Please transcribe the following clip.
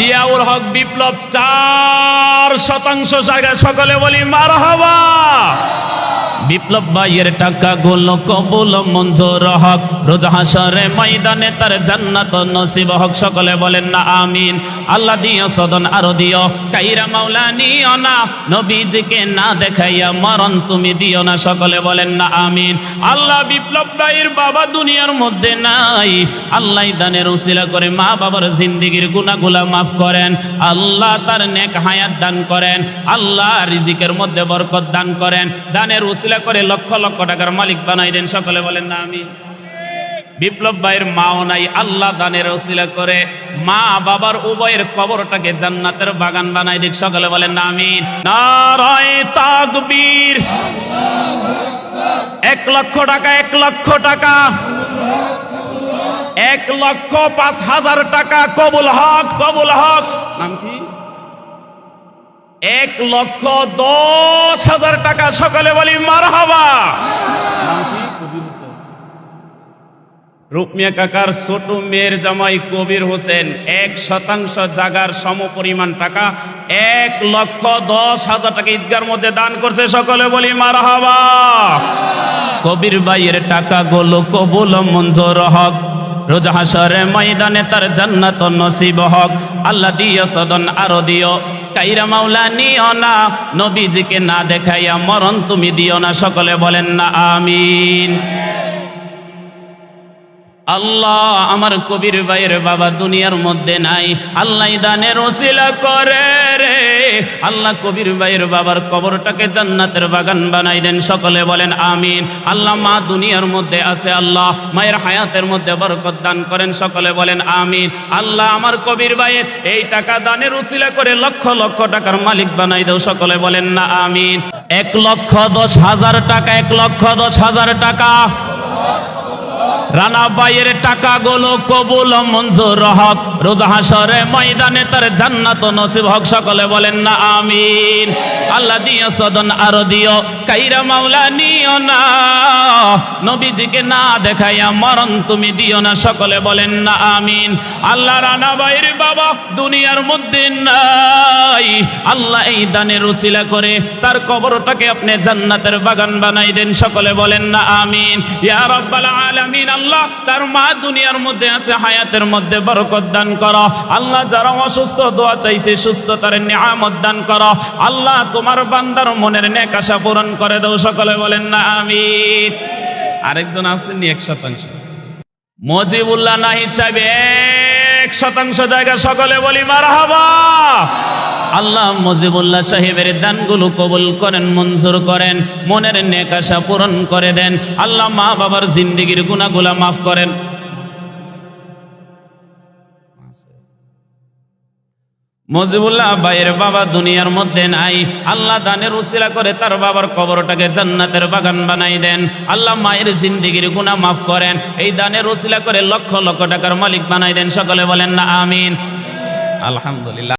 জিয়াউল হক বিপ্লব চার শতাংশ জায়গায় সকলে বলি মার হবা বিপ্লব ভাইয়ের টাকা গুলো কবুল, মঞ্জুর হক। রোজ হাসরে ময়দানে তার জান্নাত নসিব হক। সকলে বলেন না, আমিন। আল্লাহ দিও, সদন আরও দিও। কাইরা মাওলা নিও না, নবীজিকে না দেখাইয়া মরণ তুমি দিও না। সকলে বলেন না, আমিন। আল্লাহ বিপ্লব ভাইয়ের বাবা দুনিয়ার মধ্যে নাই। আল্লাহ দানের উসিলা করে মা বাবার জিন্দিগির গুনাহগুলা মাফ করেন। আল্লাহ তার নেক হায়াত দান করেন। আল্লাহ রিজিকের মধ্যে বরকত দান করেন। দানের উসিলা করে লক্ষ লক্ষ টাকার মালিক বানাই দেন। সকলে বলেন না আমি বিপ্লব ভাইয়ের মাও নাই, আল্লাহ দানের ওসিলা করে। মা বাবার উভয়ের কবরটাকে জান্নাতের বাগান বানাই দিক, সকলে বলেন আমিন। তাকবীর। এক লক্ষ টাকা, এক লক্ষ টাকা। এক লক্ষ পাঁচ হাজার টাকা, কবুল হক কবুল হক। নাম কি? এক লক্ষ দশ হাজার টাকা, সকালে বলি মার হবা রুকমিয়া কাকার ছোট মেয়ের জামাই কবির হোসেন, এক শতাংশ জাগার সম পরিমাণ টাকা, এক লক্ষ দশ হাজার টাকা ঈদগার মধ্যে দান করছে সকলে বলি মার কবির ভাইয়ের টাকা গুলো কবুল মঞ্জুর হক। রোজ হাসরে ময়দানে তার জান্নাত নসিব হক। আল্লাহ দিও সদন আরও দিও কাইরা মাওলা নিও না, নবীজিকে না দেখাইয়া মরণ তুমি দিও না, সকলে বলেন না, আমিন। আল্লাহ আমার কবির ভাইয়ের বাবা দুনিয়ার মধ্যে নাই। আল্লাহ দানের ওসিলা করে রে। আল্লাহ কবির ভাইয়ের বাবার কবরটাকে জান্নাতের বাগান বানাই দেন। সকলে বলেন আমিন। আল্লাহ মা দুনিয়ার মধ্যে আছে আল্লাহ। মায়ের হায়াতের মধ্যে বরকত দান করেন। সকলে বলেন আমিন। আল্লাহ আমার কবির ভাইয়ের এই টাকা দানের উসিলা করে লক্ষ লক্ষ টাকার মালিক বানাই দেও। সকলে বলেন না আমিন। এক লক্ষ দশ হাজার টাকা, এক লক্ষ দশ হাজার টাকা। রানা বাইয়ের টাকা গুলো কবুল মঞ্জুর হক রোজা হাসরে ময়দানে তার জান্নাত নসিব হক। সকলে বলেন, না, আমিন। আল্লাহ দিও সদন আরও দিও। কাইরা মাওলা নিও না। নবীজিকে না দেখাইয়া মরণ তুমি দিও না। সকলে বলেন, না, আমিন। আল্লাহ রানা বাইয়ের বাবা দুনিয়ার মধ্যে নাই আল্লাহ এই দানের করে, তার কবরটাকে আপনি জান্নাতের বাগান বানাই দেন। সকলে বলেন না, আমিন। আল্লাহ, তার মা দুনিয়ার মধ্যে আছে, হায়াতের মধ্যে বরকত দান আল্লাহ যারা অসুস্থ, দোয়া চাইছে নিয়ামত দান করো। আল্লাহ তোমার বান্দার মনের নেক আশা পূরণ করে দাও। সকলে বলেন না, আমিন। আরেকজন আসেননি, এক শতাংশ। মজিবুল্লাহ নাহিদ সাহেব এক শতাংশ জায়গা সকলে বলি, মারহাবা। আল্লাহ মজিবুল্লাহ সাহেবের দানগুলো কবুল করেন, মঞ্জুর করেন, মনের নেকাশা পূরণ করে দেন। আল্লাহ মা বাবার জিন্দিগির গুণাগুলা মাফ করেন। মজিবুল্লাহ ভাইয়ের বাবা দুনিয়ার মধ্যে নাই। আল্লাহ দানের উসিলা করে তার বাবার কবরটাকে জান্নাতের বাগান বানাই দেন। আল্লাহ মায়ের জিন্দিগির গুণা মাফ করেন। এই দানের উসিলা করে লক্ষ লক্ষ টাকার মালিক বানাই দেন। সকলে বলেন না, আমিন। আলহামদুলিল্লাহ।